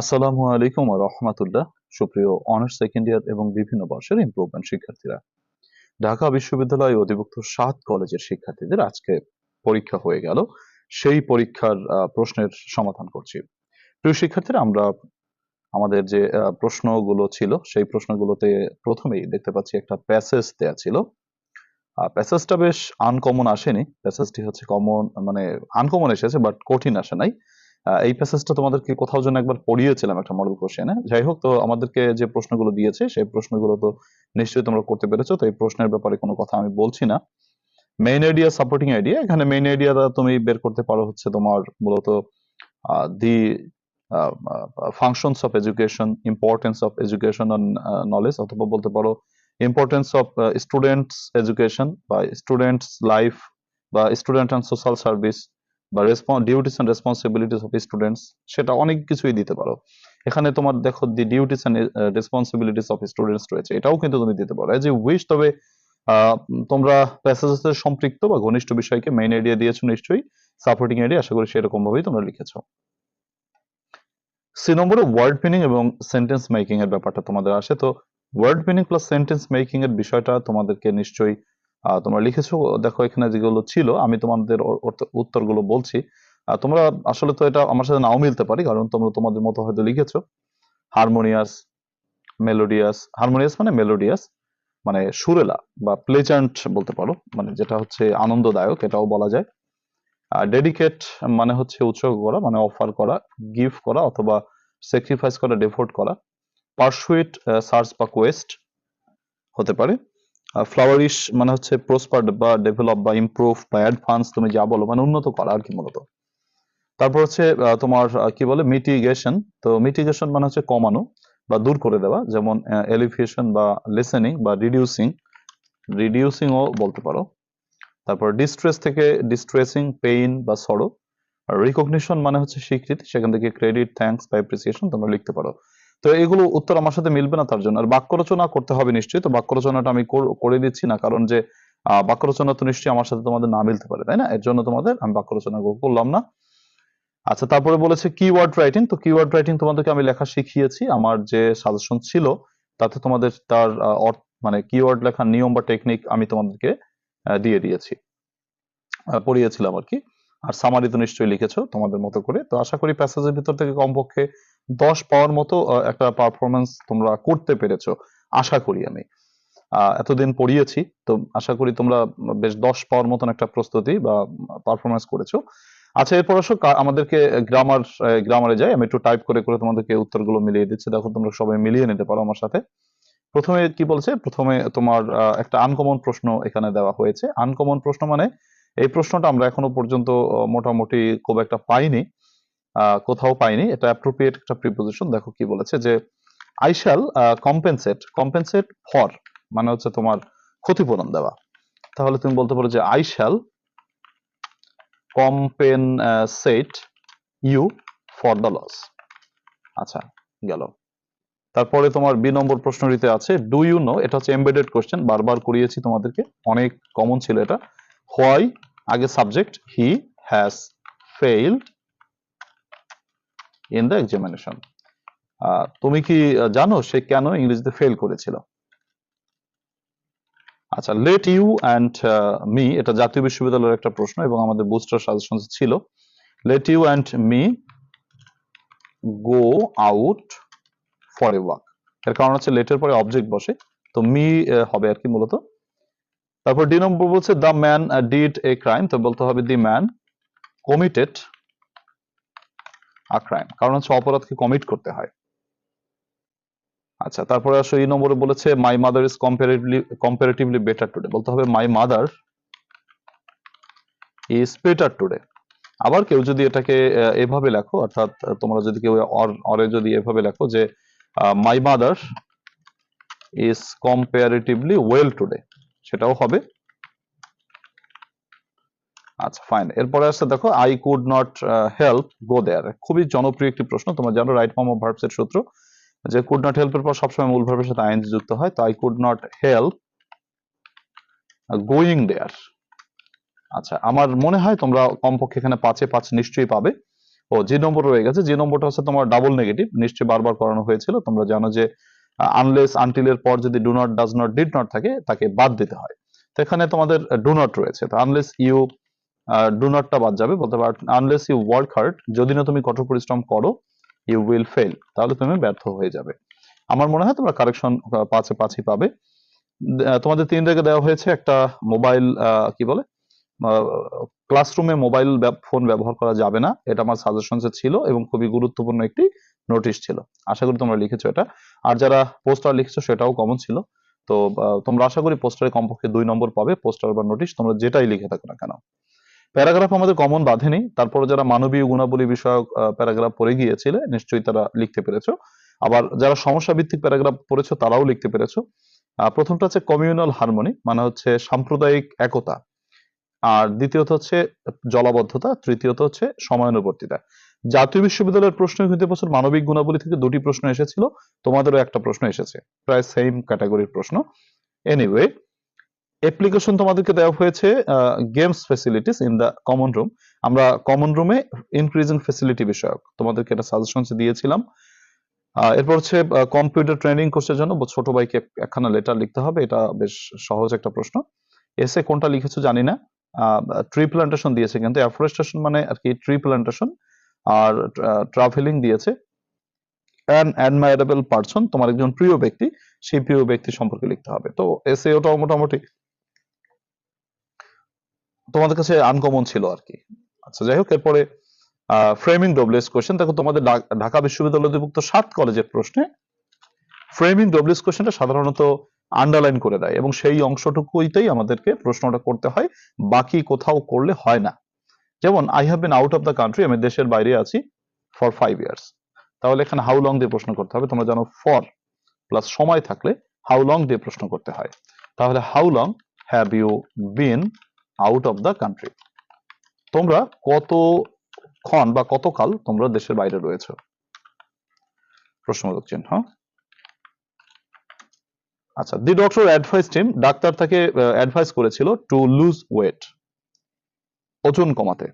আসসালামু আলাইকুম রহমতুল্লাহ। সুপ্রিয় অনার্স সেকেন্ড ইয়ার এবং বিভিন্ন বর্ষের ইমপ্রুভমেন্ট শিক্ষার্থীরা, ঢাকা বিশ্ববিদ্যালয় অধিভুক্ত সাত কলেজের শিক্ষার্থীদের আজকে পরীক্ষা হয়ে গেল। সেই পরীক্ষার প্রশ্নের সমাধান করছি। প্রিয় শিক্ষার্থীরা, আমরা আমাদের যে প্রশ্নগুলো ছিল, সেই প্রশ্নগুলোতে প্রথমেই দেখতে পাচ্ছি একটা প্যাসেজ দেয়া ছিল। প্যাসেজটা বেশ আনকমন আসেনি। প্যাসেজটি হচ্ছে কমন মানে আনকমন এসেছে বাট কঠিন আসে নাই। এই প্যাসেজটা তোমাদেরকে কোথাও যেন একবার পড়িয়েছিলাম একটা মডেল কোশ্চেনে যাই হোক, তো আমাদেরকে যে প্রশ্নগুলো দিয়েছে, সেই প্রশ্নগুলো তো নিশ্চয়ই তোমরা করতে পেরেছ, তো এই প্রশ্নের ব্যাপারে কোনো কথা আমি বলছি না। মেইন আইডিয়া সাপোর্টিং আইডিয়া এখানে মেইন আইডিয়াটা তুমি বের করতে পারো হচ্ছে তোমার মূলত the functions of education importance of education knowledge অথবা বলতে পারো ইম্পর্টেন্স অফ স্টুডেন্টস এডুকেশন বা স্টুডেন্টস লাইফ বা স্টুডেন্ট অ্যান্ড সোশ্যাল সার্ভিস বা duties and responsibilities of students সেটা অনেক কিছুই দিতে পারো। এখানে তোমার দেখো the duties and responsibilities of students রয়েছে, এটাও কিন্তু তুমি দিতে পারো। এজ এ উইশ তবে তোমরা প্যাসেজের সম্পৃক্ত বা ঘনিষ্ঠ বিষয়কে মেইন আইডিয়া দিয়েছ নিশ্চয়ই সাপোর্টিং আইডিয়া আশা করি সেরকম ভাবেই তোমরা লিখেছো। সি নম্বরে ওয়ার্ড মিনিং এবং সেন্টেন্স মেকিং এর ব্যাপারটা তোমাদের আসে। তো word meaning plus sentence making এর বিষয়টা তোমাদেরকে নিশ্চয়ই তোমরা লিখেছো। দেখো, এখানে যেগুলো ছিল, আমি তোমাদের উত্তরগুলো বলছি। তোমরা আসলে তো এটা আমার সাথে নাও মিলতে পারি, কারণ তোমরা তোমাদের মতো হয়তো লিখেছো। হারমোনিয়াস, মেলোডিয়াস, হারমোনিয়াস মানে মেলোডিয়াস মানে সুরেলা বা প্লেজেন্ট বলতে পারো মানে যেটা হচ্ছে আনন্দদায়ক, এটাও বলা যায়। আর ডেডিকেট মানে হচ্ছে উৎসর্গ করা মানে অফার করা, গিফট করা অথবা স্যাক্রিফাইস করা ডেভোট করা। পারসুইট সার্চ বা কোয়েস্ট হতে পারে। ফ্লাওয়ারিশ মানে হচ্ছে প্রসপার বা ডেভেলপ বা ইমপ্রুভ বা অ্যাডভান্স তুমি যা বলো মানে উন্নত করা আর কি মূলত। তারপর হচ্ছে তোমার কি বলে মিটিগেশন তো মিটিগেশন মানে হচ্ছে কমানো বা দূর করে দেওয়া, যেমন এলিভিয়েশন বা লেসেনিং বা রিডিউসিং রিডিউসিংও বলতে পারো। তারপর ডিস্ট্রেস থেকে ডিস্ট্রেসিং পেইন বা সরো আর রিকগনিশন মানে হচ্ছে স্বীকৃতি, সেখান থেকে ক্রেডিট থ্যাঙ্কস বা অ্যাপ্রিসিয়েশন তোমরা লিখতে পারো। তো এগুলো উত্তর আমার সাথে মিলবে না তার জন্য। আর বাক্য রচনা করতে হবে নিশ্চয়ই, তো বাক্য রচনাটা আমি করে দিচ্ছি না, কারণ যে বাক্য রচনা তো নিশ্চয়ই আমার সাথে তোমাদের না মিলতে পারে, তাই না? এর জন্য তোমাদের আমি বাক্য রচনা করলাম না। আচ্ছা তারপরে বলেছে কিওয়ার্ড রাইটিং তো কিওয়ার্ড রাইটিং তোমাদেরকে আমি লেখা শিখিয়েছি। আমার যে সাজেশন ছিল, তাতে তোমাদের তার মানে কিওয়ার্ড লেখার নিয়ম বা টেকনিক আমি তোমাদেরকে দিয়ে দিয়েছি। পড়িয়েছিলাম আর কি। আর সামারি তো নিশ্চয়ই লিখেছো তোমাদের মতো করে। তো আশা করি প্যাসেজের ভিতর থেকে কমপক্ষে দশ পাওয়ার মতো একটা পারফরমেন্স তোমরা করতে পেরেছ, আশা করি আমি। এতদিন পড়িয়েছি, তো আশা করি তোমরা বেশ দশ পাওয়ার মতন একটা প্রস্তুতি বা পারফরমেন্স করেছ। আচ্ছা এরপর আসো আমাদেরকে গ্রামার গ্রামারে যাই। আমি একটু টাইপ করে করে তোমাদেরকে উত্তরগুলো মিলিয়ে দিচ্ছি। দেখো, তোমরা সবাই মিলিয়ে নিতে পারো আমার সাথে। প্রথমে কি বলছে? প্রথমে তোমার একটা আনকমন প্রশ্ন এখানে দেওয়া হয়েছে। আনকমন প্রশ্ন মানে এই প্রশ্নটা আমরা এখনও পর্যন্ত মোটামুটি খুব একটা পাইনি। কোথাও পাইনি। এটা অ্যাপ্রোপ্রিয়েট একটা প্রিপোজিশন দেখো কি বলেছে যে I shall compensate compensate for মানে হচ্ছে তোমার ক্ষতিপূরণ দেওয়া। তাহলে তুমি বলতে পারো যে I shall compensate you for the loss আচ্ছা গেল। তারপরে তোমার বি নম্বর প্রশ্নটিতে আছে ডু ইউ নো এটা হচ্ছে এমবেডেড কোশ্চেন বারবার করিয়েছি তোমাদেরকে। অনেক কমন ছিল এটা। হোয়াই আগে subject he has failed in the examination তুমি কি জানো সে কেন ইংরেজিতে ফেল করেছিল? আচ্ছা লেট ইউ অ্যান্ড মি এটা জাতীয় বিশ্ববিদ্যালয়ের একটা প্রশ্ন এবং আমাদের বুস্টার সাজেশন ছিল। Let you and me go out for a walk এর কারণ হচ্ছে লেটের পরে অবজেক্ট বসে। তো মি হবে আর কি মূলত তারপর ডি নম্বর বলছে the man did a crime তো বলতে হবে the man committed a crime কারণ হচ্ছে অপরাধকে কমিট করতে হয়। আচ্ছা তারপরে আসো, এই নম্বরে বলেছে my mother is comparatively comparatively better today বলতে হবে my mother is better today আবার কেউ যদি এটাকে এভাবে লেখো, অর্থাৎ তোমরা যদি কেউ অরে যদি এভাবে লেখো যে my mother is comparatively well today সেটাও হবে। আচ্ছা ফাইন এরপরে আসছে দেখো I could not help go there খুবই জনপ্রিয় একটি প্রশ্ন, তোমরা জানো রাইট ফর্ম অফ ভার্বস এর সূত্র। যে কুড নট হেল্পের পর সবসময় মূল ভার্বের সাথে আইএনজি যুক্ত হয়, তো I could not help going there আচ্ছা আমার মনে হয় তোমরা কমপক্ষে এখানে পাঁচে পাঁচ নিশ্চয়ই পাবে। ও, যে নম্বর রয়ে গেছে, যে নম্বরটা হচ্ছে তোমার ডাবল নেগেটিভ নিশ্চয়ই বারবার করানো হয়েছিল, তোমরা জানো যে আনলেস আনটিলের পর যদি do not does not did not থাকে, তাকে বাদ দিতে হয়। তো এখানে তোমাদের ডু নট রয়েছে। তো আনলেস ইউ ডু নটটা বাদ যাবে, বলতে পার আনলেস ইউ ওয়ার্ক হার্ড যদি না তুমি কঠোর পরিশ্রম করো ইউ উইল ফেল তাহলে তুমি ব্যর্থ হয়ে যাবে। আমার মনে হয় তোমরা কারেকশন পাঁচে পাঁচই পাবে। তোমাদের তিন জায়গায় দেওয়া হয়েছে একটা মোবাইল কি বলে? ক্লাসরুমে মোবাইল ফোন ব্যবহার করা যাবে না। এটা আমার সাজেশনসে ছিল এবং খুবই গুরুত্বপূর্ণ একটি নোটিশ ছিল। আশা করি তোমরা লিখেছো এটা। আর যারা পোস্টার লিখেছো সেটাও কমন ছিল। তো তোমরা আশা করি পোস্টারে কমপক্ষে দুই নম্বর পাবে পোস্টার বা নোটিশ তোমরা যেটাই লিখে থাকো না কেন। প্যারাগ্রাফ আমাদের কমন বাঁধেনি। তারপরে যারা মানবীয় গুণাবলী বিষয়ক প্যারাগ্রাফ পড়ে গিয়েছিলে, নিশ্চয়ই তারা লিখতে পেরেছ। আবার যারা সমস্যা ভিত্তিক প্যারাগ্রাফ পড়েছো, তারাও লিখতে পেরেছ। প্রথমটা হচ্ছে কমিউনাল হারমোনি মানে হচ্ছে সাম্প্রদায়িক একতা। আর দ্বিতীয়ত হচ্ছে জলাবদ্ধতা, তৃতীয়ত হচ্ছে সময়ানুবর্তিতা। জাতীয় বিশ্ববিদ্যালয়ের প্রশ্ন কিন্তু বছর মানবিক গুণাবলী থেকে দুটি প্রশ্ন এসেছিল, তোমাদেরও একটা প্রশ্ন এসেছে। প্রায় সেম ক্যাটাগরির প্রশ্ন। এনিওয়ে অ্যাপ্লিকেশন তোমাদেরকে দেওয়া হয়েছে games facilities in the common room আমরা কমন রুমে ইনক্রিজিং ফেসিলিটি বিষয়ক তোমাদেরকে এটা সাজেশনস দিয়েছিলাম। এরপর হচ্ছে কম্পিউটার ট্রেনিং কোর্সের জন্য ছোট ভাইকে একখানা লেটার লিখতে হবে, এটা বেশ সহজ একটা প্রশ্ন। এসে কোনটা লিখেছো জানি না। ট্রি প্লান্টেশন দিয়েছে, কিন্তু অ্যাফরেস্টেশন মানে আর কি ট্রি প্লান্টেশন আর ট্রাভেলিং দিয়েছে। অ্যান অ্যাডমায়ারেবল পার্সন তোমার একজন প্রিয় ব্যক্তি, সেই প্রিয় ব্যক্তি সম্পর্কে লিখতে হবে। তো এসে ওটাও মোটামুটি তোমাদের কাছে আনকমন ছিল আর কি। আচ্ছা যাই হোক, এরপরে ফ্রেমিং ডব্লিউএস কোশ্চেন দেখো, তোমাদের ঢাকা বিশ্ববিদ্যালয় অধিভুক্ত সাত কলেজের প্রশ্নে ফ্রেমিং ডব্লিউএস কোশ্চেনটা সাধারণত আন্ডারলাইন করে দেয় এবং সেই অংশটুকুইতেই আমাদেরকে প্রশ্নটা করতে হয়। বাকি কোথাও করলে হয় না। যেমন I have been out of the country আমি দেশের বাইরে আছি ফর ফাইভ ইয়ার্স তাহলে এখানে হাউ লং দিয়ে প্রশ্ন করতে হবে? তোমরা জানো ফর প্লাস সময় থাকলে হাউ লং দিয়ে প্রশ্ন করতে হয়। তাহলে how long have you been out of the country তোমরা কতক্ষণ বা কতকাল তোমরা দেশের বাইরে রয়েছে? প্রশ্নবোধক চিহ্ন। আচ্ছা দি ডক্টর অ্যাডভাইস টিম ডাক্তার তাকে অ্যাডভাইস করেছিল টু লুজ ওয়েট ওজন কমাতে।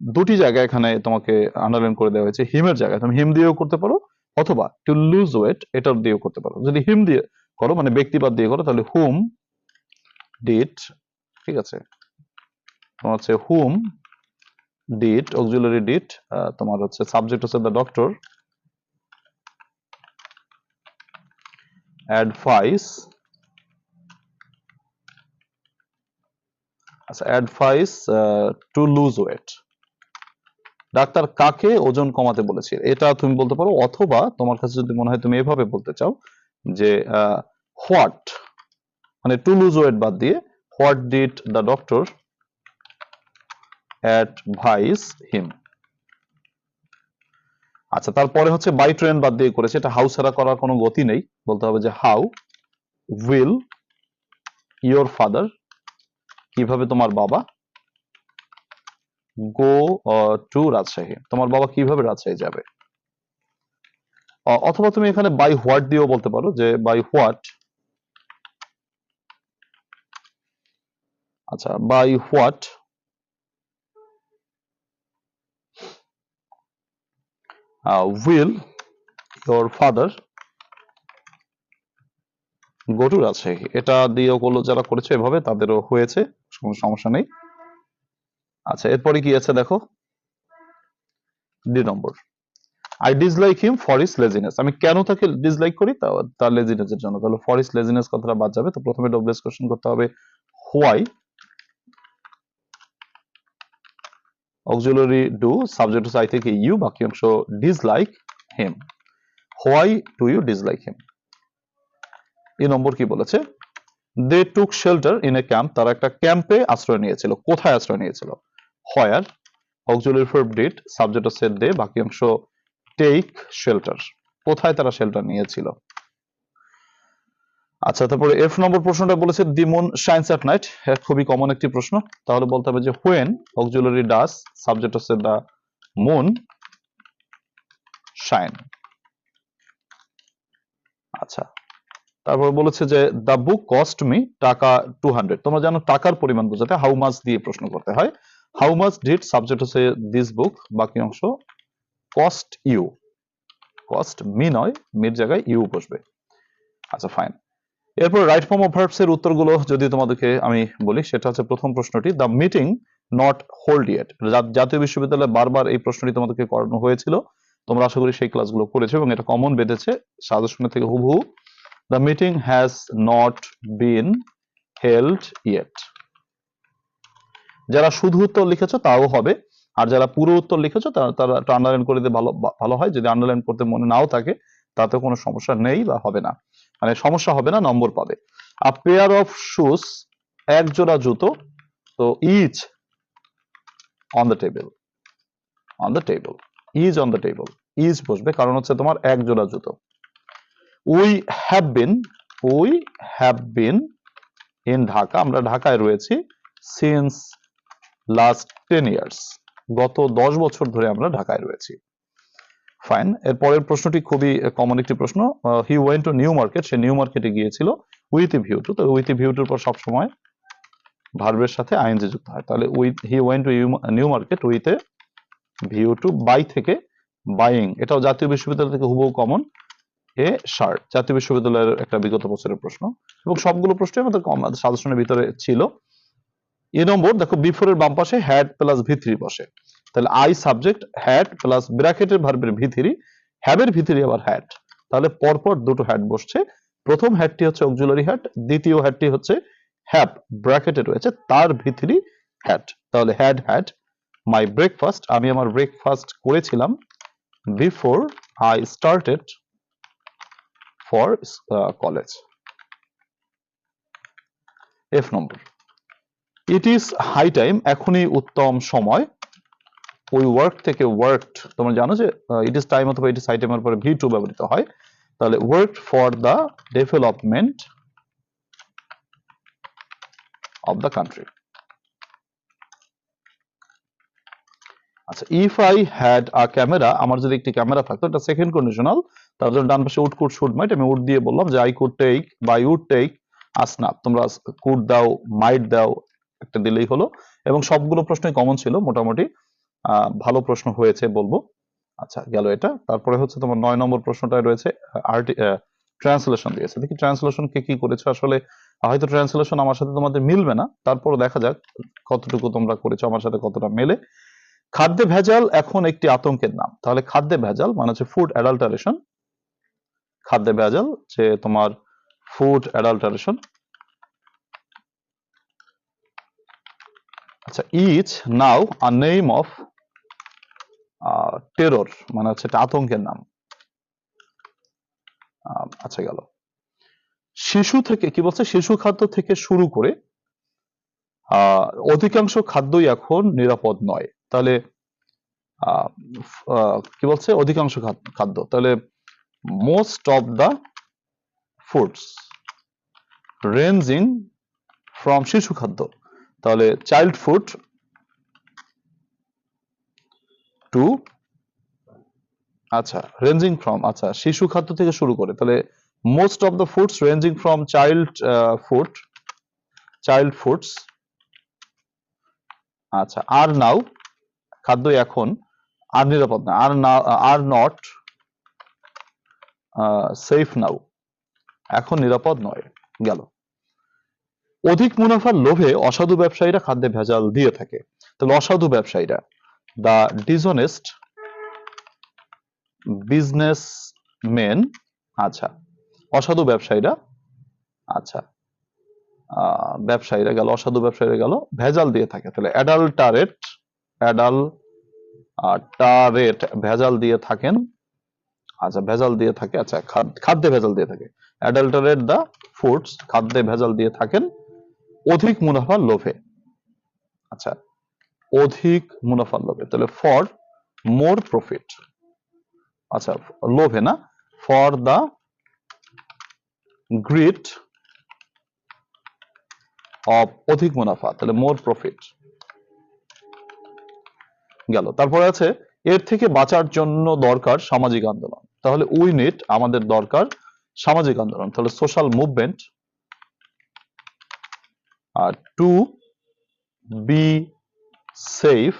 দুটি জায়গায় এখানে তোমাকে আন্ডারলাইন করে দেওয়া হয়েছে। হিমের জায়গায় তুমি হিম দিয়েও করতে পারো, অথবা টু লুজ ওয়েট এটার দিয়েও করতে পারো। যদি হিম দিয়ে করো মানে ব্যক্তিবাদ দিয়ে করো, তাহলে হুম ডিড ঠিক আছে? তোমার হচ্ছে হুম ডিড অক্সিলারি ডিড তোমার হচ্ছে সাবজেক্ট হচ্ছে দ্য ডক্টর অ্যাডভাইস আচ্ছা অ্যাডভাইস টু লুজ ওয়েট ডাক্তার কাকে ওজন কমাতে বলেছে? এটা তুমি বলতে পারো, অথবা তোমার কাছে যদি মনে হয় তুমি এভাবে বলতে চাও যে হোয়াট মানে টু লুজ ওয়েট বাদ দিয়ে what did the doctor advise him আচ্ছা তারপরে হচ্ছে বাই ট্রেন বাদ দিয়ে করেছে, এটা হাউ ছাড়া করার কোনো গতি নেই। বলতে হবে যে হাউ উইল ইয়োর ফাদার কীভাবে তোমার বাবা গো টু রাজশাহী? তোমার বাবা কীভাবে রাজশাহী যাবে? অথবা তুমি এখানে বাই হোয়াট দিয়েও বলতে পারো যে বাই হোয়াট আচ্ছা by what will your father go আছে। এটা দিয়েও করল, যারা করেছে এভাবে, তাদেরও হয়েছে, কোনো সমস্যা নেই। আচ্ছা এরপরে কি আছে দেখো? দুই নম্বর। I dislike him for his laziness আমি কেন তাকে ডিসলাইক করি? তার লেজিনেস এর জন্য। তাহলে ফর ইস লেজিনেস কথাটা বাদ যাবে। তো প্রথমে ডব্লিউএস কোশ্চেন করতে হবে হোয়াই অক্সিলারি ডু সাবজেক্ট হচ্ছে আই থেকে ইউ বাকি অংশ dislike him why do you dislike him এই নম্বর কি বলেছে? They took shelter in a camp তারা একটা ক্যাম্পে আশ্রয় নিয়েছিল। কোথায় আশ্রয় নিয়েছিল? Where auxiliary verb did subject হচ্ছে দে বাকি অংশ টেক শেল্টার কোথায় তারা শেল্টার নিয়েছিল? আচ্ছা তারপরে এফ নম্বর প্রশ্নটা বলেছে the moon shines at night খুবই কমন একটি প্রশ্ন। তাহলে বলতে হবে যে হোয়েন অক্সিলারি ডাস সাবজেক্ট হচ্ছে দ্য মুন শাইন আচ্ছা তারপর বলেছে যে দ্য বুক কস্ট মি টাকা টু হান্ড্রেড তোমরা জানো টাকার পরিমাণ বোঝাতে হাউ মাছ দিয়ে প্রশ্ন করতে হয়। হাউ মাচ ডিড সাবজেক্ট হচ্ছে দিস বুক বাকি অংশ কস্ট ইউ কস্ট মি নয় মির জায়গায় ইউ বসবে। আচ্ছা ফাইন এরপর রাইট ফর্ম অফ ভার্বস এর উত্তরগুলো যদি তোমাদেরকে আমি বলি, সেটা হচ্ছে প্রথম প্রশ্নটি the meeting not hold yet জাতীয় বিশ্ববিদ্যালয়ে বারবার এই প্রশ্নটি তোমাদেরকে করানো হয়েছিল। তোমরা আশা করি সেই ক্লাসগুলো করেছ এবং এটা কমন বেঁধেছে। সাজেশনের থেকে হুবহু the meeting has not been held yet যারা শুধু উত্তর লিখেছো তাও হবে। আর যারা পুরো উত্তর লিখেছো তারা আন্ডারলাইন করে দিতে ভালো ভালো হয়। যদি আন্ডারলাইন করতে মনে নাও থাকে তাতে কোনো সমস্যা নেই বা হবে না। মানে সমস্যা হবে না, নম্বর পাবে। আ পেয়ার অফ শুজ এক জোড়া জুতো, তো is on the table on the table is on the table is বসবে। কারণ হচ্ছে তোমার এক জোড়া জুতো। We have been, we have been in Dhaka. আমরা ঢাকায় রয়েছি সিন্স লাস্ট টেন ইয়ার্স গত দশ বছর ধরে আমরা ঢাকায় রয়েছি। ফাইন এর পরের প্রশ্নটি খুবই কমন একটি প্রশ্ন। He went to New Market say New মার্কেটে গিয়েছিল উইথ ভিউ টু তো উইথ ভিউ টুর পর সবসময় ভার্বের সাথে আইএনজি যুক্ত হয়। তাহলে with he went to New Market with a view to buy থেকে বাইং এটাও জাতীয় বিশ্ববিদ্যালয় থেকে হুবহু কমন এ শার্ট জাতীয় বিশ্ববিদ্যালয়ের একটা বিগত বছরের প্রশ্ন এবং সবগুলো প্রশ্নই আমাদের সাজেশনের ভিতরে ছিল। এ নম্বর, দেখো বিফোর এর বাম পাশে হ্যাড প্লাস ভি থ্রি বসে। তাহলে আই সাবজেক্ট হ্যাড প্লাস ব্র্যাকেটের ভার্বের ভি থ্রি হ্যাবের ভি থ্রি আবার হ্যাড তাহলে পরপর দুটো হ্যাড বসছে। প্রথম হ্যাডটি হচ্ছে অক্সিলারি হ্যাড দ্বিতীয় হ্যাডটি হচ্ছে হ্যাপ ব্র্যাকেটে রয়েছে তার ভি থ্রি হ্যাড তাহলে হ্যাড হ্যাড মাই ব্রেকফাস্ট আমি আমার ব্রেকফাস্ট করেছিলাম। Before I started for college F number it is high time এখনই উত্তম সময়। ওই ওয়ার্ক থেকে ওয়ার্কড তোমরা জানো যে ইট ইজ টাইম অথবা ইট ইজ হাই টাইমের পরে ভি টু ব্যবহৃত হয়। তাহলে work for the development of the country আচ্ছা if I had a camera আমার যদি একটি ক্যামেরা থাকতো, এটা সেকেন্ড কন্ডিশনাল তার জন্য ডান পাশে উড কুড শুড মাইট আমি উড দিয়ে বললাম যে আই কুড টেক বা ইউড টেক আসনাপ তোমরা কুড দাও মাইট দাও, একটা দিলেই হলো। এবং সবগুলো প্রশ্নই কমন ছিল, মোটামুটি ভালো প্রশ্ন হয়েছে বলব। আচ্ছা গেল এটা। তারপরে হচ্ছে তোমার নয় নম্বর প্রশ্নটায় রয়েছে ট্রান্সলেশন দিয়েছে। দেখি ট্রান্সলেশন কে কি করেছ। আসলে হয়তো ট্রান্সলেশন আমার সাথে তোমাদের মিলবে না। তারপর দেখা যাক কতটুকু তোমরা করেছ, আমার সাথে কতটা মেলে। খাদ্যে ভেজাল এখন একটি আতঙ্কের নাম। তাহলে খাদ্যে ভেজাল মানে হচ্ছে ফুড অ্যাডাল্টারেশন খাদ্যে ভেজাল, যে তোমার ফুড অ্যাডাল্টারেশন আচ্ছা is now a name of terror মানে হচ্ছে এটা আতঙ্কের নাম। আচ্ছা গেল। শিশু থেকে, কি বলছে? শিশু খাদ্য থেকে শুরু করে অধিকাংশ খাদ্যই এখন নিরাপদ নয়। তাহলে কি বলছে? অধিকাংশ খাদ- খাদ্য। তাহলে most of the foods ranging from শিশু খাদ্য। তাহলে চাইল্ড ফুড টু আচ্ছা রেঞ্জিং ফ্রম আচ্ছা শিশু খাদ্য থেকে শুরু করে। তাহলে most of the foods ranging from child food child foods আচ্ছা আর নাও খাদ্য এখন আর নিরাপদ না। আর না আর নট সেফ নাও এখন নিরাপদ নয়, গেল। অধিক মুনাফার লোভে অসাধু ব্যবসায়ীরা খাদ্যে ভেজাল দিয়ে থাকে। তাহলে অসাধু ব্যবসায়ীরা দা ডিসঅনেস্ট বিজনেস মেন আচ্ছা অসাধু ব্যবসায়ীরা আচ্ছা ব্যবসায়ীরা গেল, অসাধু ব্যবসায়ীরা গেল, ভেজাল দিয়ে থাকে। তাহলে অ্যাডাল্টারেট অ্যাডাল টারেট ভেজাল দিয়ে থাকেন আচ্ছা ভেজাল দিয়ে থাকে আচ্ছা খাদ্যে ভেজাল দিয়ে থাকে। অ্যাডাল্টারেট দা ফুডস খাদ্যে ভেজাল দিয়ে থাকেন, অধিক মুনাফার লোভে। আচ্ছা অধিক মুনাফার লোভে। তাহলে ফর মোর প্রফিট আচ্ছা লোভে না? ফর দা গ্রিট অফ অধিক মুনাফা, তাহলে মোর প্রফিট গেল। তারপরে আছে, এর থেকে বাঁচার জন্য দরকার সামাজিক আন্দোলন। তাহলে উই নিড আমাদের দরকার সামাজিক আন্দোলন। তাহলে social movement R to be safe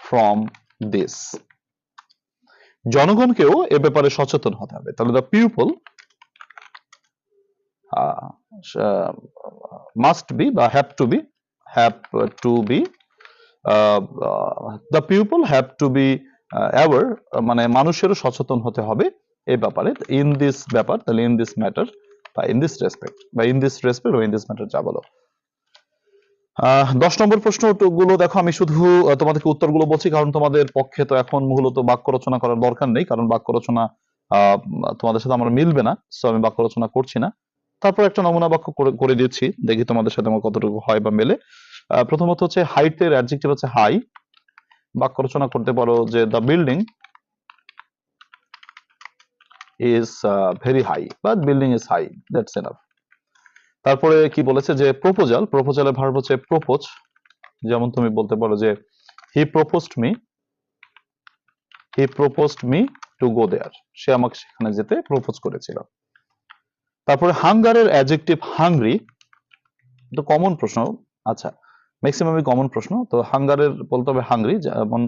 from this জনগণকেও এ ব্যাপারে সচেতন হতে হবে। তাহলে দ্য পিপল মাস্ট বি বা have to be have to be the people have to be aware মানে মানুষেরও সচেতন হতে হবে এই ব্যাপারে। ইন দিস ব্যাপার, তাহলে ইন দিস ম্যাটার বা ইন দিস রেসপেক্ট বা in this respect in this matter যা বলো। দশ নম্বর প্রশ্নগুলো দেখো, আমি শুধু তোমাদেরকে উত্তরগুলো বলছি, কারণ তোমাদের পক্ষে তো এখন মূলত বাক্য রচনা করার দরকার নেই, কারণ বাক্য রচনা তোমাদের সাথে আমার মিলবে না সো আমি বাক্য রচনা করছি না। তারপর একটা নমুনা বাক্য করে দিচ্ছি, দেখি তোমাদের সাথে আমার কতটুকু হয় বা মেলে। প্রথমত হচ্ছে হাইটের অ্যাডজেক্টিভ হচ্ছে হাই বাক্য রচনা করতে পারো যে the building is very high বা building is high that's enough তারপরে কি বলেছে যে প্রপোজাল প্রপোজালের ভার্ব হচ্ছে প্রপোজ যেমন তুমি বলতে পারো যে he proposed me he proposed me to go there সে আমাকে সেখানে যেতে প্রপোজ করেছিল। তারপরে হাঙ্গারের অ্যাডজেক্টিভ হাংরি কমন প্রশ্ন আচ্ছা ম্যাক্সিমামই কমন প্রশ্ন। তো হাঙ্গারের বলতে হবে হাংরি যেমন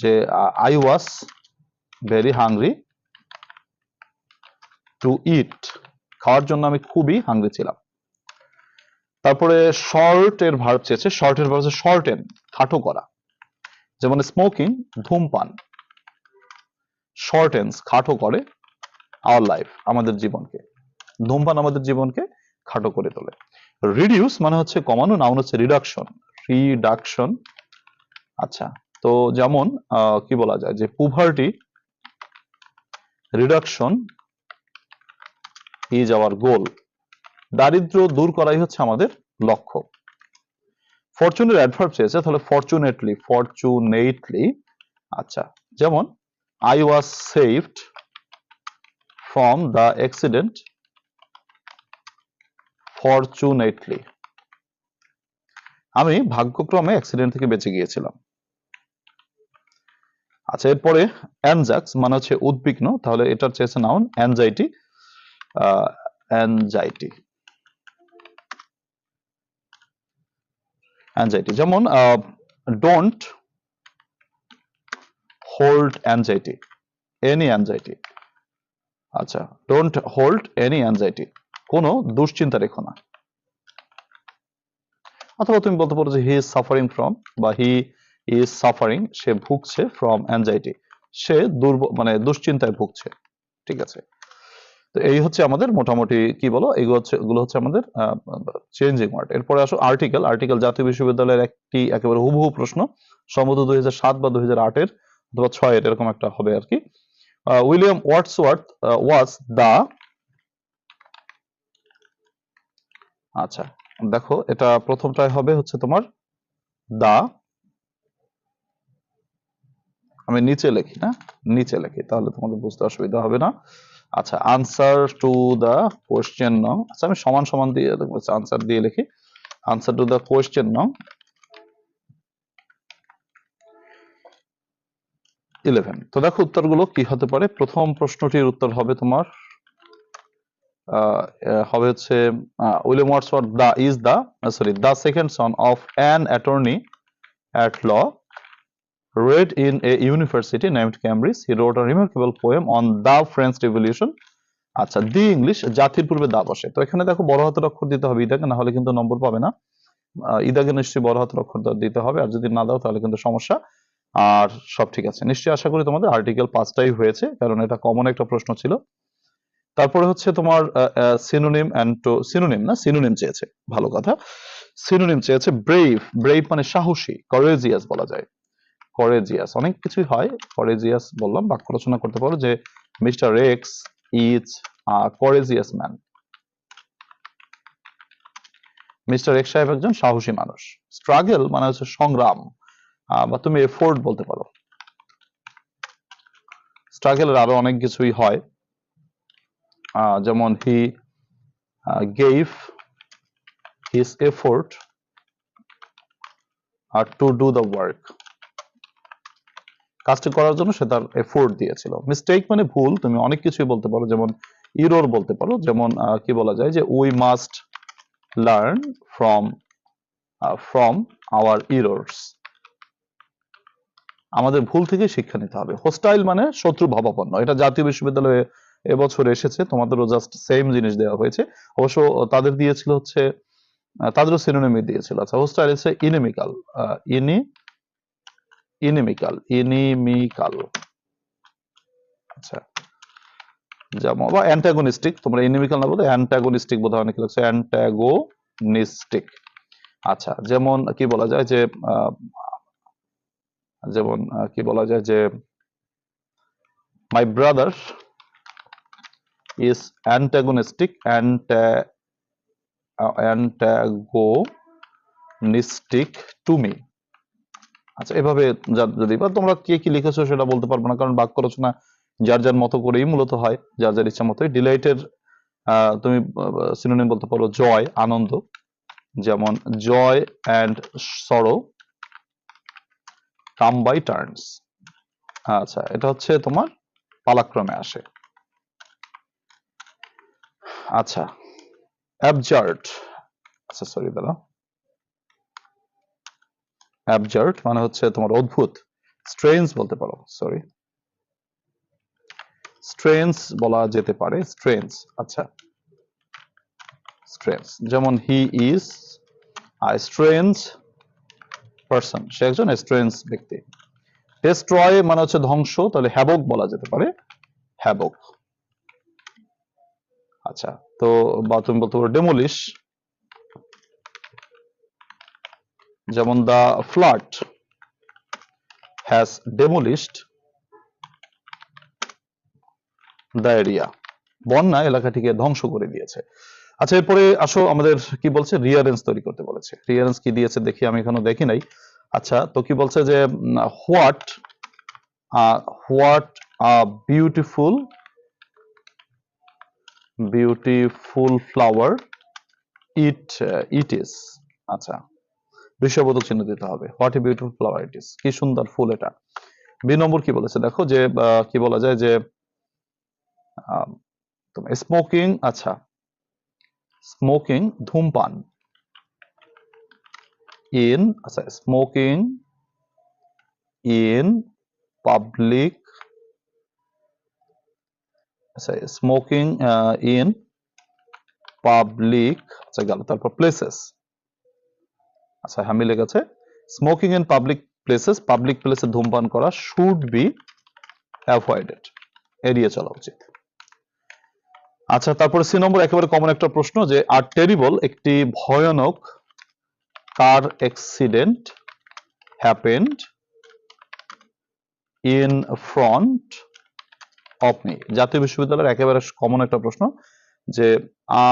যে I was very hungry to eat খাওয়ার জন্য আমি খুবই হাংরি ছিলাম। তারপরে শর্ট এর ভার্ব চেয়েছে। শর্ট এর ভার্ব হচ্ছে শর্টেন খাটো করা। যেমন স্মোকিং ধূমপান। শর্টেন্স খাটো করে আওয়ার লাইফ আমাদের জীবনকে। ধূমপান আমাদের জীবনকে খাটো করে তোলে। রিডিউস মানে হচ্ছে কমানো নাউন হচ্ছে রিডাকশন রিডাকশন আচ্ছা তো যেমন কি বলা যায় যে poverty reduction is our goal দারিদ্র দূর করাই হচ্ছে আমাদের লক্ষ্য। ফরচুনের অ্যাডভার্ব চেয়েছে তাহলে ফরচুনেটলি ফরচুনেটলি আচ্ছা যেমন I was saved from the accident fortunately আমি ভাগ্যক্রমে অ্যাক্সিডেন্ট থেকে বেঁচে গিয়েছিলাম। আচ্ছা এরপরে অ্যানজাক্স মানে হচ্ছে উদ্বিগ্ন, তাহলে এটার চেয়েছে নাউন অ্যানজাইটি অ্যানজাইটি অ্যানজাইটি যেমন don't hold anxiety any anxiety আচ্ছা ডোন্ট হোল্ড এনি অ্যানজাইটি কোনো দুশ্চিন্তা রেখো না। অথবা তুমি বলতে পারো যে হি ইজ সাফারিং ফ্রম বা হি ইজ সাফারিং, সে ভুগছে ফ্রম অ্যানজাইটি সে দুর্ব মানে দুশ্চিন্তায় ভুগছে, ঠিক আছে? তো এই হচ্ছে আমাদের মোটামুটি কি বলো? এগুলো হচ্ছে এগুলো হচ্ছে আমাদের চেঞ্জিং ওয়ার্ড এরপরে আসো আর্টিকেল আর্টিকেল জাতীয় বিশ্ববিদ্যালয়ের একটি একেবারে হুবহু প্রশ্ন, সম্ভবত দুই হাজার সাত বা দুই হাজার আটের অথবা ছয়ের, এরকম একটা হবে আর কি। উইলিয়াম ওয়াটসওয়ার্থ ওয়াজ দা আচ্ছা দেখো, এটা প্রথমটাই হবে হচ্ছে তোমার দা। আমি নিচে লিখি না নিচে লিখি, তাহলে তোমাদের বুঝতে অসুবিধা হবে না। আচ্ছা আনসার টু দা কোয়েশ্চেন নং আচ্ছা আমি সমান সমান দিয়ে আনসার দিয়ে লিখি। আনসার টু দা কোয়েশ্চেন নং ইলেভেন তো দেখো উত্তরগুলো কি হতে পারে? প্রথম প্রশ্নটির উত্তর হবে তোমার হবে হচ্ছে William Wordsworth the, is the sorry the second son of an attorney at law read in a university named Cambridge. He wrote a remarkable poem on the French Revolution. আচ্ছা দি ইংলিশ, জাতির পূর্বে দা বসে। তো এখানে দেখো, বড় হাতের অক্ষর দিতে হবে ইদাকে, না হলে কিন্তু নম্বর পাবে না। ইদাকে নিশ্চয়ই বড় হাতের অক্ষর দিতে হবে, আর যদি না দাও, তাহলে কিন্তু সমস্যা। আর সব ঠিক আছে। নিশ্চয়ই আশা করি তোমাদের আর্টিকেল পাঁচটাই হয়েছে, কারণ এটা কমন একটা প্রশ্ন ছিল। তারপরে হচ্ছে তোমার সিনোনিম অ্যান্ড সিনোনিম না? সিনোনিম চেয়েছে, ভালো কথা। সিনোনিম চেয়েছে ব্রেভ ব্রেভ মানে সাহসী করেজিয়াস বলা যায়। করেজিয়াস অনেক কিছুই হয়। করেজিয়াস বললাম, বাক্য রচনা করতে পারো যে mister X is courageous man mister X সাহেব একজন সাহসী মানুষ। স্ট্রাগল মানে হচ্ছে সংগ্রাম বা তুমি এফোর্ট বলতে পারো। স্ট্রাগলের আরও অনেক কিছুই হয়। যেমন হি গেভ হিজ এফোর্ট আর টু ডু দ্য ওয়ার্ক কাজটি করার জন্য সে তার এফোর্ট দিয়েছিল। মিস্টেক মানে ভুল, তুমি অনেক কিছুই বলতে পারো, যেমন ইরোর বলতে পারো, যেমন কি বলা যায় যে we must learn from from our errors আমাদের ভুল থেকে শিক্ষা নিতে হবে। হোস্টাইল মানে শত্রু ভাবাপন্ন। এটা জাতীয় বিশ্ববিদ্যালয়ে এবছর এসেছে, তোমাদেরও জাস্ট সেম জিনিস দেওয়া হয়েছে। অবশ্য তাদের দিয়েছিল হচ্ছে তাদেরও সিনোনিমি দিয়েছিল। আচ্ছা হোস্টাইল হচ্ছে ইনিমিক্যাল ইনি ইনিমিক্যাল ইনিমিক্যাল আচ্ছা যেমন, বা অ্যান্টাগনিস্টিক তোমরা ইনিমিক্যাল না বলতে অ্যান্টাগনিস্টিক বোধ হয় অনেক লাগছে অ্যান্টাগোনিস্টিক আচ্ছা যেমন কি বলা যায় যে যেমন কি বলা যায় যে my brother is antagonistic antagonistic to me আচ্ছা এভাবে যদি বা তোমরা কে কি লিখেছো সেটা বলতে পারব না, কারণ বাক্য রচনা যার যার মতো করেই মূলত হয়, যার যার ইচ্ছা মতোই। ডিলাইটের তুমি সিনোনিম বলতে পারো জয়, আনন্দ। যেমন, জয় অ্যান্ড সরো কাম বাই টার্নস আচ্ছা এটা হচ্ছে তোমার পালাক্রমে আসে। আচ্ছা অ্যাবজার্ট আচ্ছা সরি দাঁড়া অ্যাবজার্ট মানে হচ্ছে তোমার অদ্ভুত স্ট্রেঞ্জ বলতে পারো সরি স্ট্রেঞ্জ বলা যেতে পারে স্ট্রেঞ্জ আচ্ছা। স্ট্রেঞ্জ যেমন he is a strange person সে একজন স্ট্রেঞ্জ ব্যক্তি। ডেস্ট্রয় মানে হচ্ছে ধ্বংস, তাহলে হ্যাবক বলা যেতে পারে হ্যাবক আচ্ছা তো বা তুমি বলতে পারো ডেমোলিশ যেমন the flood has demolished the area বন্যা এলাকাটিকে ধ্বংস করে দিয়েছে। আচ্ছা এরপরে আসো আমাদের কি বলছে? রিয়ারেন্স তৈরি করতে বলেছে। রিয়ারেন্স কি দিয়েছে দেখি, আমি এখনও দেখি নাই। আচ্ছা তো কি বলছে যে what what a beautiful beautiful flower it it is আচ্ছা বিষয়বোধক চিহ্ন দিতে হবে। What a beautiful flower it is কি সুন্দর ফুল এটা। বি নম্বর কি বলেছে? দেখো যে কি বলা যায় যে স্মোকিং আচ্ছা স্মোকিং ধূমপান। ইন আচ্ছা smoking in public smoking in public আচ্ছা গেল। তারপর প্লেসেস আচ্ছা হ্যাঁ মিলে smoking in public places public প্লেসে ধূমপান করা শুড বি অ্যাভয়েডেড এড়িয়ে চলা উচিত। আচ্ছা তারপরে সি নম্বর একেবারে কমন একটা প্রশ্ন যে আর টেরিবল একটি ভয়ানক car accident happened in front me জাতীয় বিশ্ববিদ্যালয়ের একেবারে কমন একটা প্রশ্ন যে, আ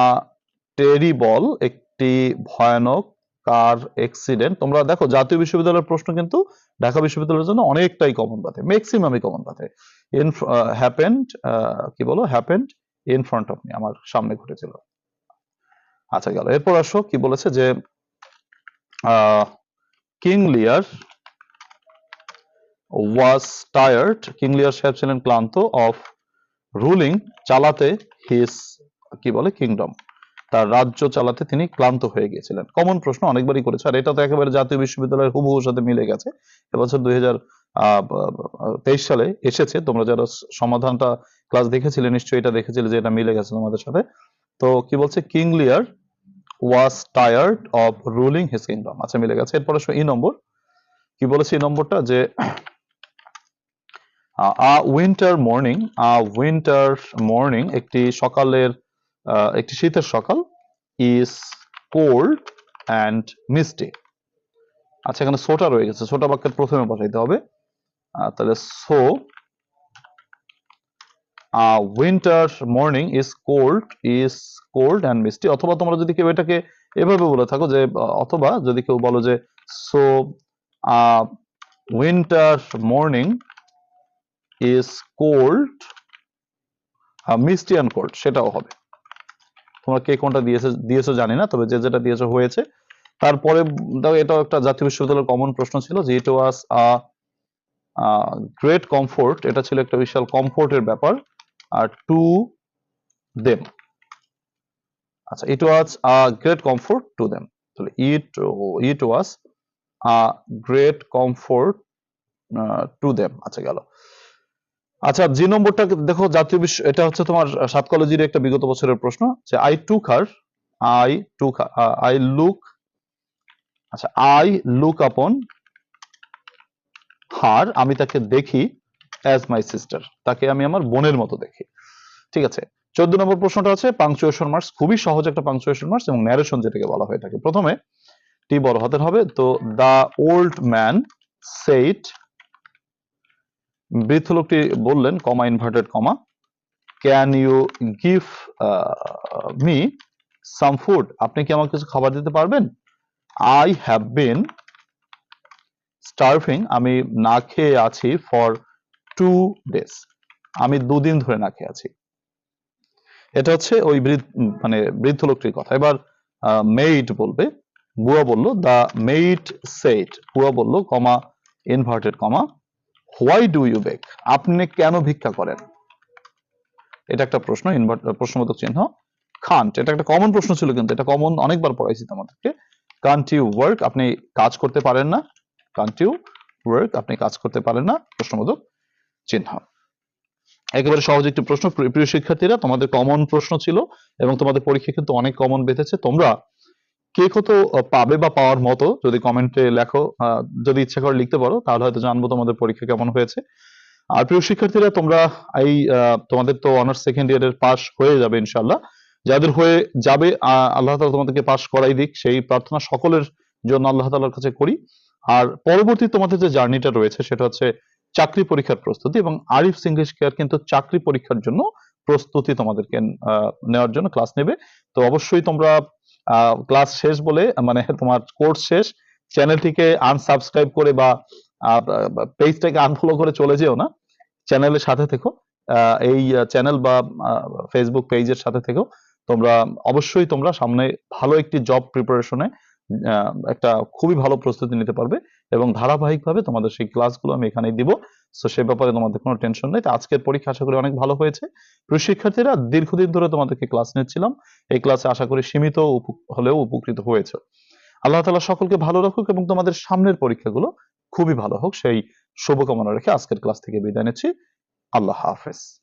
টেরিবল একটি ভয়ানক কার অ্যাক্সিডেন্ট তোমরা দেখো, জাতীয় বিশ্ববিদ্যালয়ের প্রশ্ন কিন্তু ঢাকা বিশ্ববিদ্যালয়ের জন্য অনেকটাই কমন পাতে ম্যাক্সিমামই কমন পাতে ইন হ্যাপেন্ড কি বলো? Happened in front of me আমার সামনে ঘটেছিল। আচ্ছা গেল, এরপর আসো, কি বলেছে যে king Lear was tired king লিয়ার সাহেব ছিলেন ক্লান্ত অফ রুলিং চালাতে হিস কি বলে কিংডম তার রাজ্য চালাতে তিনি ক্লান্ত হয়ে গিয়েছিলেন। কমন প্রশ্ন অনেকবারই করেছে, আর এটা তো একেবারে জাতীয় বিশ্ববিদ্যালয়ের হুবহুর সাথে মিলে গেছে। এবছর দুই তেইশ সালে এসেছে। তোমরা যারা সমাধানটা ক্লাস দেখেছিলে, নিশ্চয়ই এটা দেখেছিলে যে এটা মিলে গেছে তোমাদের সাথে। তো কি বলছে? King Lear was tired of ruling his kingdom আচ্ছা মিলে গেছে। এরপরে ই নম্বর কি বলেছে এই নম্বরটা যে a winter morning a winter morning একটি সকালের একটি শীতের সকাল ইজ কোল্ড অ্যান্ড মিস্টি আচ্ছা এখানে সোটা রয়ে গেছে, সোটা বাক্যের প্রথমে বসাইতে হবে। তাহলে so winter morning is cold is cold and misty অথবা তোমরা যদি কেউ এটাকে এভাবে বলে থাকো যে অথবা যদি কেউ বলো যে so winter morning is cold misty and cold সেটাও হবে। তোমরা কে কোনটা দিয়েছে, দিয়েছ জানি না, তবে যে যেটা দিয়েছ হয়েছে। তারপরে এটাও একটা জাতীয় বিশ্ববিদ্যালয়ের কমন প্রশ্ন ছিল যে ইট ওয়াজ আ গ্রেট কমফোর্ট এটা ছিল একটা বিশাল কমফোর্টের ব্যাপার, আর টু দেম আচ্ছা it was a great comfort to them তাহলে it it was a great comfort to them আচ্ছা গেল। আচ্ছা জি নম্বরটা দেখো, জাতীয় বিশ্ব, এটা হচ্ছে তোমার সাত কলেজের একটা বিগত বছরের প্রশ্ন, যে I took her I took I look আচ্ছা আই লুক আপন হার আমি তাকে দেখি অ্যাজ মাই সিস্টার তাকে আমি আমার বোনের মতো দেখি। ঠিক আছে, চোদ্দ নম্বর প্রশ্নটা আছে পাংচুয়েশন মার্কস খুবই সহজ একটা পাংচুয়েশন মার্কস এবং ন্যারেশন যেটাকে বলা হয়ে থাকে। প্রথমে টি বড় হাতের হবে, তো দা ওল্ড ম্যান সেইট বৃদ্ধ লোকটি বললেন, comma inverted comma can you give me some food আপনি কি আমাকে কিছু খাবার দিতে পারবেন? আই হ্যাভ বিন স্টার্ভিং আমি না খেয়ে আছি ফর টু ডেজ আমি দুদিন ধরে না খেয়ে আছি। এটা হচ্ছে ওই মানে বৃদ্ধ লোকটির কথা। এবার মেইড বলবে, বুয়া বলল দ্য মেইড সেট বুয়া বলল, comma inverted comma why do you beg আপনি কেন ভিক্ষা করেন? এটা একটা প্রশ্ন ইনভার্ট প্রশ্নবোধক চিহ্ন। খান্ট এটা একটা কমন প্রশ্ন ছিল কিন্তু, এটা কমন অনেকবার পড়াইছি তোমাদেরকে। কান্ট ইউ ওয়ার্ক আপনি কাজ করতে পারেন না। কান্ট ইউ ওয়ার্ক আপনি কাজ করতে পারেন না। প্রশ্নবোধক চিহ্ন। একেবারে সহজ একটি প্রশ্ন। প্রিয়- শিক্ষার্থীরা, তোমাদের কমন প্রশ্ন ছিল এবং তোমাদের পরীক্ষা কিন্তু অনেক কমন বেঁধেছে। তোমরা কে কত পাবে বা পাওয়ার মতো যদি কমেন্টে লেখো যদি ইচ্ছা করে লিখতে পারো, তাহলে হয়তো জানব তোমাদের পরীক্ষা কেমন হয়েছে। আর প্রিয় শিক্ষার্থীরা, তোমরা এই তোমাদের তো অনার্স সেকেন্ড ইয়ারের পাস হয়ে যাবে ইনশাল্লাহ যাদের হয়ে যাবে আল্লাহ তালা তোমাদেরকে পাস করাই দিক, সেই প্রার্থনা সকলের জন্য আল্লাহ তালার কাছে করি। আর পরবর্তী তোমাদের যে জার্নিটা রয়েছে, সেটা হচ্ছে চাকরি পরীক্ষার প্রস্তুতি এবং আরিফ ইংলিশ কেয়ার কিন্তু চাকরি পরীক্ষার জন্য প্রস্তুতি তোমাদেরকে নেওয়ার জন্য ক্লাস নেবে। তো অবশ্যই তোমরা ক্লাস শেষ বলে মানে তোমার কোর্স শেষ চ্যানেলটিকে আনসাবস্ক্রাইব করে বা পেজটাকে আনফলো করে চলে যেও না চ্যানেলের সাথে থেকো এই চ্যানেল বা ফেসবুক পেজের সাথে থেকো, তোমরা অবশ্যই তোমরা সামনে ভালো একটি জব প্রিপারেশনে একটা খুবই ভালো প্রস্তুতি নিতে পারবে এবং ধারাবাহিকভাবে তোমাদের সেই ক্লাসগুলো আমি এখানেই দিব। সো সে ব্যাপারে তোমাদের কোনো টেনশন নেই। আজকের পরীক্ষা আশা করি অনেক ভালো হয়েছে। প্রিয় শিক্ষার্থীরা দীর্ঘদিন ধরে তোমাদেরকে ক্লাস নিচ্ছিলাম। এই ক্লাসে আশা করি সীমিত হলেও উপকৃত হয়েছে। আল্লাহ তালা সকলকে ভালো রাখুক এবং তোমাদের সামনের পরীক্ষাগুলো খুবই ভালো হোক। সেই শুভকামনা রেখে আজকের ক্লাস থেকে বিদায় নিচ্ছি। আল্লাহ হাফেজ।